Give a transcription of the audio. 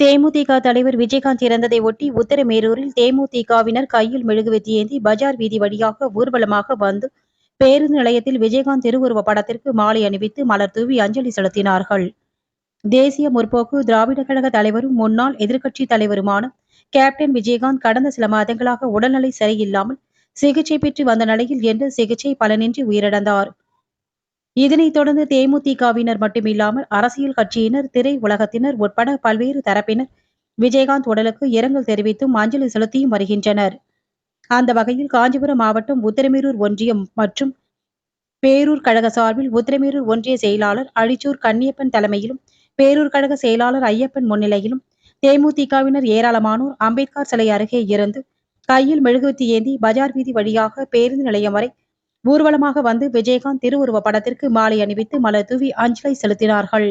தேமுதிக தலைவர் விஜயகாந்த் இறந்ததை ஒட்டி உத்தரமேரூரில் தேமுதிகவினர் கையில் மெழுகுவர்த்தி ஏந்தி பஜார் வீதி வழியாக ஊர்வலமாக வந்து பேருந்து நிலையத்தில் விஜயகாந்த் திருவுருவ படத்திற்கு மாலை அணிவித்து மலர் தூவி அஞ்சலி செலுத்தினார்கள். தேசிய முற்போக்கு திராவிட கழக தலைவரும் முன்னாள் எதிர்க்கட்சி தலைவருமான கேப்டன் விஜயகாந்த் கடந்த சில மாதங்களாக உடல்நிலை சரியில்லாமல் சிகிச்சை பெற்று வந்த நிலையில் என்று சிகிச்சை பலனின்றி உயிரிழந்தார். இதனைத் தொடர்ந்து தேமுதிகவினர் மட்டுமில்லாமல் அரசியல் கட்சியினர் திரை உலகத்தினர் உட்பட பல்வேறு தரப்பினர் விஜயகாந்த் உடலுக்கு இரங்கல் தெரிவித்தும் அஞ்சலி செலுத்தியும் வருகின்றனர். அந்த வகையில் காஞ்சிபுரம் மாவட்டம் உத்திரமேரூர் ஒன்றியம் மற்றும் பேரூர் கழக சார்பில் உத்திரமேரூர் ஒன்றிய செயலாளர் அழிச்சூர் கன்னியப்பன் தலைமையிலும் பேரூர் கழக செயலாளர் ஐயப்பன் முன்னிலையிலும் தேமுதிகவினர் ஏராளமானோர் அம்பேத்கர் சிலை அருகே இருந்து கையில் மெழுகுவர்த்தி ஏந்தி பஜார் வீதி வழியாக பேருந்து நிலையம் வரை ஊர்வலமாக வந்து விஜயகாந்த் திருவுருவ படத்திற்கு மாலை அணிவித்து மலர் தூவி அஞ்சலி செலுத்தினார்கள்.